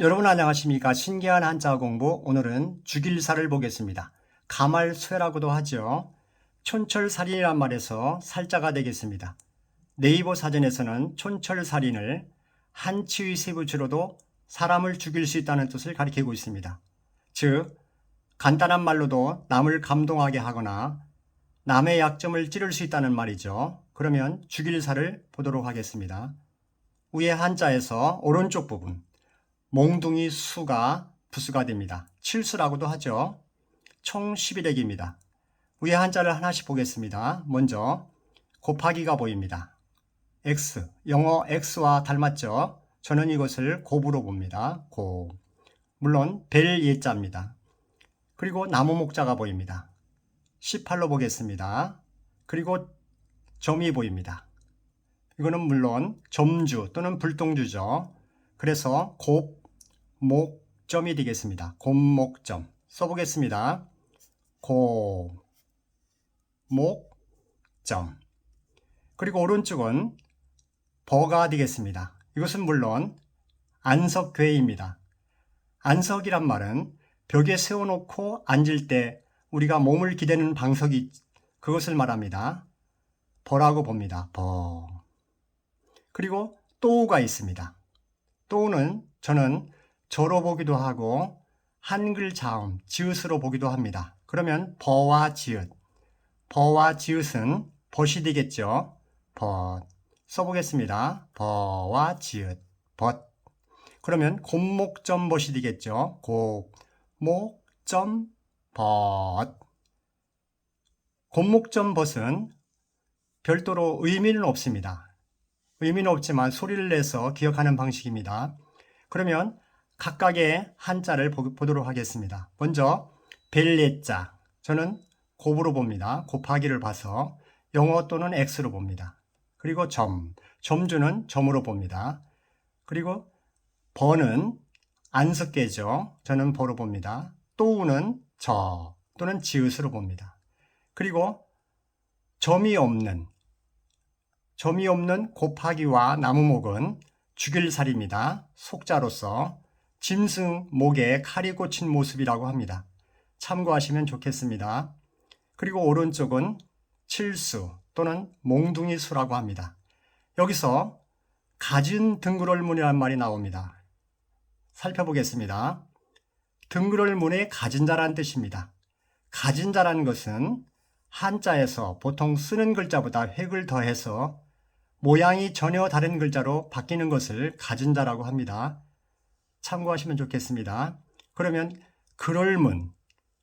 여러분 안녕하십니까? 신기한 한자 공부. 오늘은 죽일살을 보겠습니다. 가말쇠라고도 하죠. 촌철살인이란 말에서 살자가 되겠습니다. 네이버 사전에서는 촌철살인을 한치의 세부치로도 사람을 죽일 수 있다는 뜻을 가리키고 있습니다. 즉 간단한 말로도 남을 감동하게 하거나 남의 약점을 찌를 수 있다는 말이죠. 그러면 죽일살을 보도록 하겠습니다. 위에 한자에서 오른쪽 부분 몽둥이 수가 부수가 됩니다. 칠수라고도 하죠. 총 11액입니다. 위에 한자를 하나씩 보겠습니다. 먼저 곱하기가 보입니다. x, 영어 x와 닮았죠? 저는 이것을 곱으로 봅니다. 곱. 물론 벨 예자입니다. 그리고 나무 목자가 보입니다. 18로 보겠습니다. 그리고 점이 보입니다. 이거는 물론 점주 또는 불동주죠. 그래서 곱, 목, 점이 되겠습니다. 곱목점. 써보겠습니다. 곱, 목, 점. 그리고 오른쪽은 버가 되겠습니다. 이것은 물론 안석괴입니다. 안석이란 말은 벽에 세워놓고 앉을 때 우리가 몸을 기대는 방석이 그것을 말합니다. 버라고 봅니다. 버. 그리고 또우가 있습니다. 또는 저는 저로 보기도 하고 한글 자음, 지읒으로 보기도 합니다. 그러면 버와 지읒. 버와 지읒은 벗이 되겠죠. 벗. 써보겠습니다. 버와 지읒. 벗. 그러면 곱목점 벗이 되겠죠. 곱목점 벗. 곱목점 벗은 별도로 의미는 없습니다. 의미는 없지만 소리를 내서 기억하는 방식입니다. 그러면 각각의 한자를 보, 보도록 하겠습니다. 먼저 벨레자 저는 곱으로 봅니다. 곱하기를 봐서 영어 또는 x로 봅니다. 그리고 점 점주는 점으로 봅니다. 그리고 버는 안석계죠. 저는 버로 봅니다. 또우는 저 또는 지읒으로 봅니다. 그리고 점이 없는 점이 없는 곱하기와 나무목은 죽일살입니다. 속자로서 짐승 목에 칼이 꽂힌 모습이라고 합니다. 참고하시면 좋겠습니다. 그리고 오른쪽은 칠수 또는 몽둥이 수라고 합니다. 여기서 가진 등굴월문이라는 말이 나옵니다. 살펴보겠습니다. 등굴월문의 가진 자라는 뜻입니다. 가진 자라는 것은 한자에서 보통 쓰는 글자보다 획을 더해서 모양이 전혀 다른 글자로 바뀌는 것을 가진 자라고 합니다. 참고하시면 좋겠습니다. 그러면 그럴문,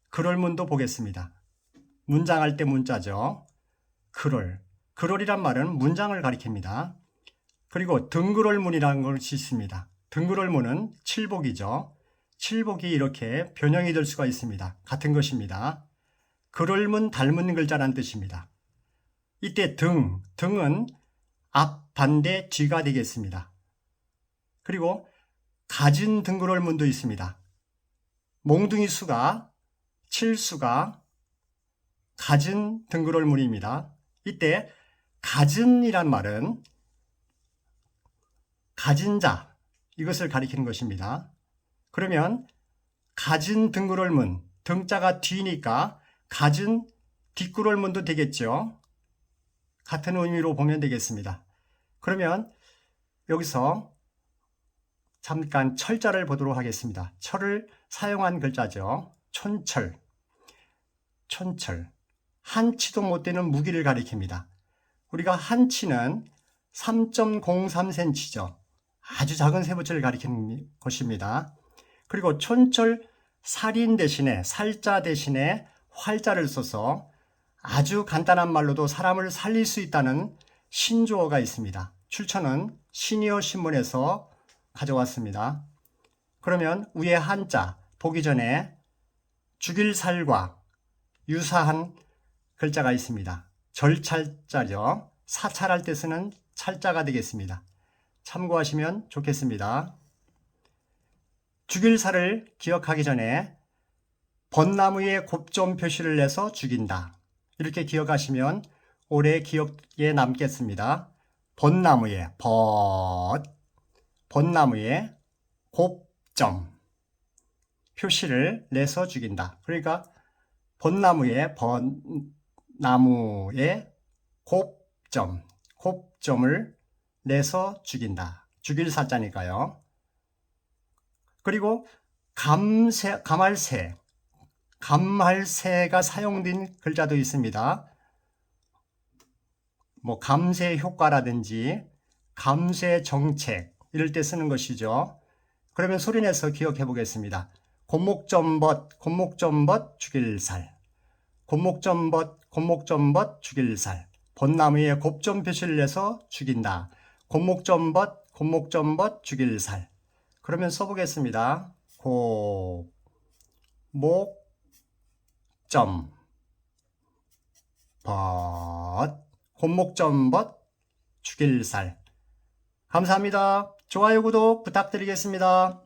그럴문도 보겠습니다. 문장할 때 문자죠. 그럴, 그럴이란 말은 문장을 가리킵니다. 그리고 등그럴문이라는 것이 있습니다. 등그럴문은 칠복이죠. 칠복이 이렇게 변형이 될 수가 있습니다. 같은 것입니다. 그럴문 닮은 글자란 뜻입니다. 이때 등, 등은 앞, 반대, 뒤가 되겠습니다. 그리고 가진 등그럴문도 있습니다. 몽둥이 수가, 칠수가 가진 등그럴문입니다. 이때 가진이란 말은 가진 자, 이것을 가리키는 것입니다. 그러면 가진 등그럴문, 등자가 뒤니까 가진 뒷구럴문도 되겠죠. 같은 의미로 보면 되겠습니다. 그러면 여기서 잠깐 철자를 보도록 하겠습니다. 철을 사용한 글자죠. 촌철. 촌철. 한치도 못 되는 무기를 가리킵니다. 우리가 한치는 3.03cm죠. 아주 작은 세부치를 가리키는 것입니다. 그리고 촌철 살인 대신에 살자 대신에 활자를 써서 아주 간단한 말로도 사람을 살릴 수 있다는 신조어가 있습니다. 출처는 시니어 신문에서 가져왔습니다. 그러면 위에 한자 보기 전에 죽일 살과 유사한 글자가 있습니다. 절찰자죠. 사찰할 때 쓰는 찰자가 되겠습니다. 참고하시면 좋겠습니다. 죽일 살을 기억하기 전에 벚나무에 곱점 표시를 내서 죽인다. 이렇게 기억하시면 오래 기억에 남겠습니다. 벚나무에 벗 벚나무에 곱점 표시를 내서 죽인다. 그러니까 벚나무에 벚나무에 곱점 곱점을 내서 죽인다. 죽일 사자니까요. 그리고 감새 감할새 감할새가 사용된 글자도 있습니다. 뭐 감세 효과라든지 감세 정책 이럴 때 쓰는 것이죠. 그러면 소리내서 기억해 보겠습니다. 곤목점벗 곤목점벗 죽일살 곤목점벗 곤목점벗 죽일살 벚나무에 곱점 표시를 내서 죽인다. 곤목점벗 곤목점벗 죽일살 그러면 써보겠습니다. 곤목점 벗 곤목점 벗 죽일살 감사합니다. 좋아요 구독 부탁드리겠습니다.